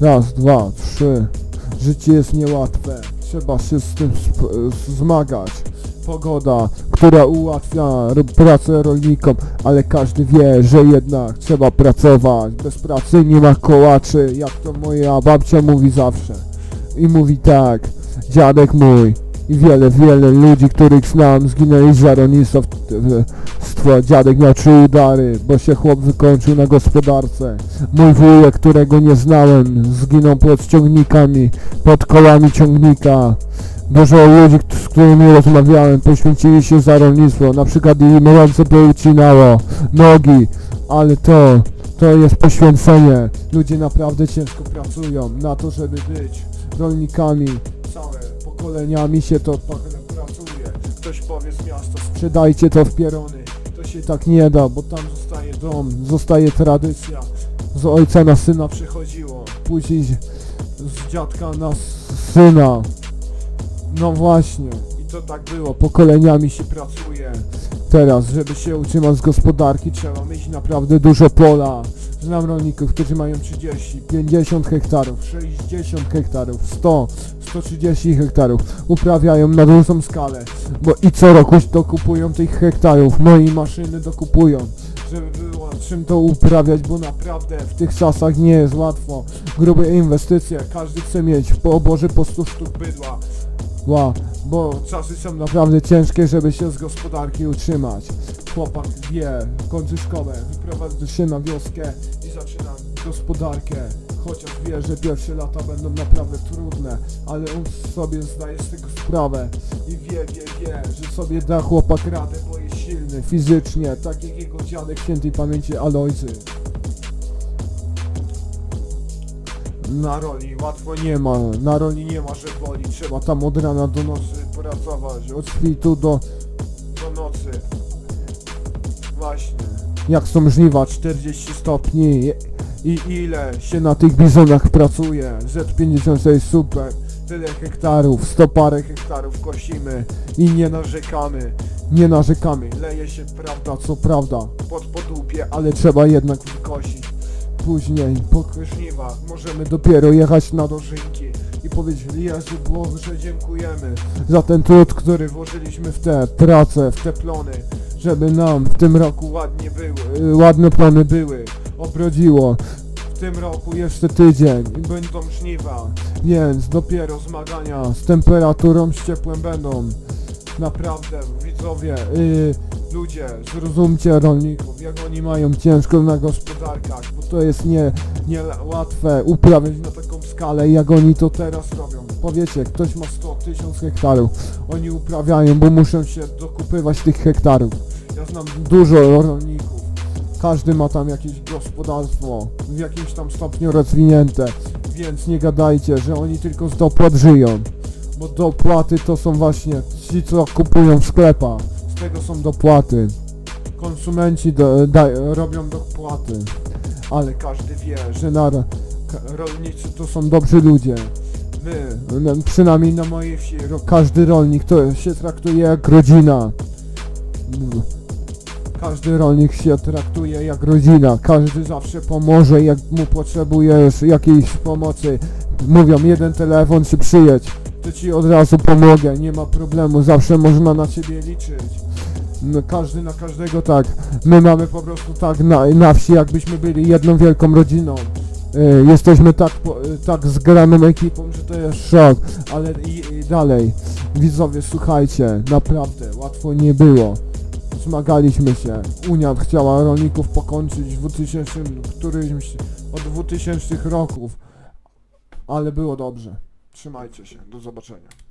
Raz. Dwa, trzy. Życie jest niełatwe. Trzeba się z tym zmagać. Pogoda, która ułatwia pracę rolnikom, ale każdy wie, że jednak trzeba pracować. Bez pracy nie ma kołaczy, jak to moja babcia mówi zawsze. I mówi tak, dziadek mój i wiele, wiele ludzi, których znam, zginęli rolnictwo. Stwo, dziadek miał trzy udary, bo się chłop wykończył na gospodarce. Mój wujek, którego nie znałem, zginął pod ciągnikami, pod kołami ciągnika. Dużo ludzi, z którymi rozmawiałem, poświęcili się za rolnictwo. Na przykład im ręce poucinało, nogi, ale to, to jest poświęcenie. Ludzie naprawdę ciężko pracują na to, żeby być rolnikami. Pokoleniami się to pa- pracuje. Ktoś powie z miasta, sprzedajcie to w pierony. To się tak nie da, bo tam zostaje dom, zostaje tradycja. Z ojca na syna przechodziło, później z dziadka na syna. No właśnie, i to tak było, pokoleniami się pracuje. Teraz, żeby się utrzymać z gospodarki, trzeba mieć naprawdę dużo pola. Znam rolników, którzy mają 30, 50 hektarów, 60 hektarów, 100, 130 hektarów. Uprawiają na dużą skalę, bo i co roku dokupują tych hektarów, no i maszyny dokupują, żeby było czym to uprawiać, bo naprawdę w tych czasach nie jest łatwo. Grube inwestycje, każdy chce mieć po oborze po 100 sztuk bydła. Ła, bo czasy są naprawdę ciężkie, żeby się z gospodarki utrzymać. Chłopak wie, kończy szkołę, wyprowadza się na wioskę i zaczyna gospodarkę. Chociaż wie, że pierwsze lata będą naprawdę trudne, ale on sobie zdaje z tego sprawę i wie, wie, wie, że sobie da chłopak radę, bo jest silny fizycznie, tak jak jego dziadek świętej pamięci Alojzy. Na roli łatwo nie ma, na roli nie ma, że boli, trzeba tam od rana do nocy pracować, od świtu do. Właśnie. Jak są żniwa 40 stopni i ile się na tych bizonach pracuje. Z50 jest super, tyle hektarów, 100 parę hektarów kosimy i nie narzekamy. Nie narzekamy, leje się prawda co prawda pod podłupie, ale trzeba jednak wykosić. Później po żniwach możemy dopiero jechać na dożynki i powiedzieć Jezu Boże dziękujemy za ten trud, który włożyliśmy w te prace, w te plony, żeby nam w tym roku ładnie były, y, ładne plony były, obrodziło. W tym roku jeszcze tydzień i będą żniwa, więc dopiero zmagania z temperaturą, z ciepłem będą. Naprawdę, widzowie, yy, ludzie, zrozumcie rolników, jak oni mają ciężko na gospodarkach, bo to jest nie, nie łatwe uprawiać na taką skalę, jak oni to teraz robią. Powiecie, ktoś ma 100 tysiąc hektarów, oni uprawiają, bo muszą się dokupywać tych hektarów. Ja znam dużo rolników, każdy ma tam jakieś gospodarstwo, w jakimś tam stopniu rozwinięte, więc nie gadajcie, że oni tylko z dopłat żyją. Bo dopłaty to są właśnie ci, co kupują w sklepach. Z tego są dopłaty. Konsumenci do, da, robią dopłaty. Ale każdy wie, że na, rolnicy to są dobrzy ludzie. My, no, przynajmniej na mojej wsi, każdy rolnik to się traktuje jak rodzina. Każdy rolnik się traktuje jak rodzina. Każdy zawsze pomoże, jak mu potrzebujesz jakiejś pomocy. Mówią jeden telefon, czy przyjedź to ci od razu pomogę, nie ma problemu, zawsze można na ciebie liczyć. No, każdy na każdego tak. My mamy po prostu tak na, na wsi, jakbyśmy byli jedną wielką rodziną. Y, jesteśmy tak, po, y, tak zgraną ekipą, że to jest szok, ale i, i dalej. Widzowie, słuchajcie, naprawdę łatwo nie było. Zmagaliśmy się. Unia chciała rolników pokończyć w 2000, którymś od 2000 roków, ale było dobrze. Trzymajcie się, do zobaczenia.